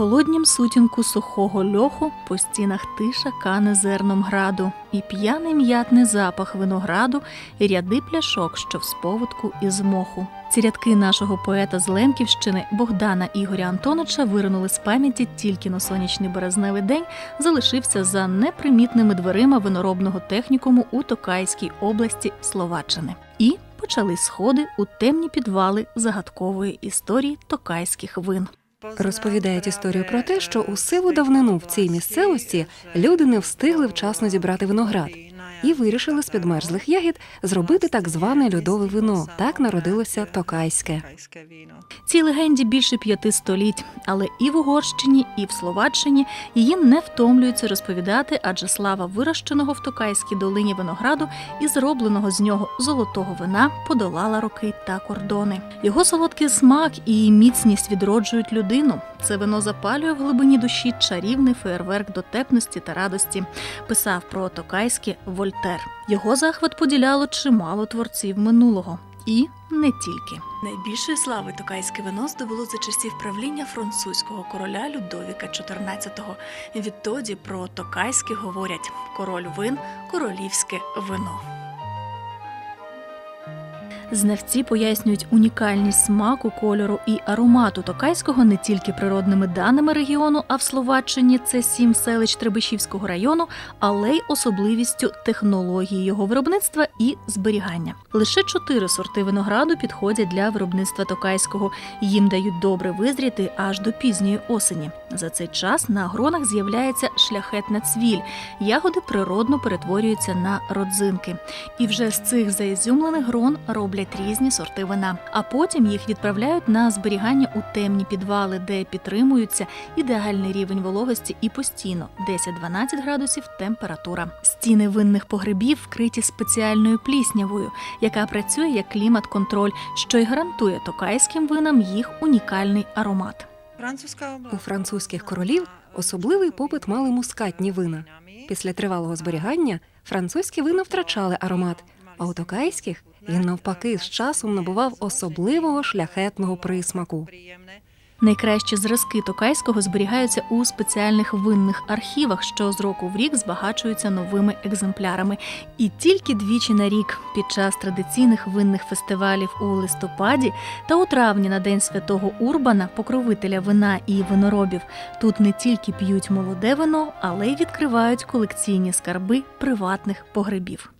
холоднім сутінку сухого льоху по стінах тиша кане зерном граду, і п'яний м'ятний запах винограду, і ряди пляшок, що в сповитку із моху. Ці рядки нашого поета з Лемківщини Богдана Ігоря Антонича виринули з пам'яті тільки на сонячний березневий день залишився за непримітними дверима виноробного технікуму у Токайській області Словаччини. І почали сходи у темні підвали загадкової історії токайських вин. Розповідають історію про те, що у сиву давнину в цій місцевості люди не встигли вчасно зібрати виноград і вирішили з підмерзлих ягід зробити так зване льодове вино. Так народилося токайське. Цій легенді більше п'яти століть, але і в Угорщині, і в Словаччині її не втомлюються розповідати, адже слава вирощеного в Токайській долині винограду і зробленого з нього золотого вина подолала роки та кордони. Його солодкий смак і міцність відроджують людину. Це вино запалює в глибині душі чарівний феєрверк дотепності та радості. Писав про Токайське Вольтер. Його захват поділяло чимало творців минулого. І не тільки найбільшої слави токайське вино здобуло за часів правління французького короля Людовіка XIV. Відтоді про токайське говорять король вин, королівське вино. Знавці пояснюють унікальність смаку, кольору і аромату токайського не тільки природними даними регіону, а в Словаччині це сім селищ Требишівського району, але й особливістю технології його виробництва і зберігання. Лише чотири сорти винограду підходять для виробництва токайського. Їм дають добре визріти аж до пізньої осені. За цей час на гронах з'являється шляхетна цвіль. Ягоди природно перетворюються на родзинки. І вже з цих заізюмлених грон роблять різні сорти вина. А потім їх відправляють на зберігання у темні підвали, де підтримуються ідеальний рівень вологості і постійно 10-12 градусів температура. Стіни винних погребів вкриті спеціальною пліснявою, яка працює як клімат-контроль, що й гарантує токайським винам їх унікальний аромат. У французьких королів особливий попит мали мускатні вина. Після тривалого зберігання французькі вина втрачали аромат, а у токайських він навпаки з часом набував особливого шляхетного присмаку. Найкращі зразки токайського зберігаються у спеціальних винних архівах, що з року в рік збагачуються новими екземплярами. І тільки двічі на рік під час традиційних винних фестивалів у листопаді та у травні на день святого Урбана, покровителя вина і виноробів, тут не тільки п'ють молоде вино, але й відкривають колекційні скарби приватних погребів.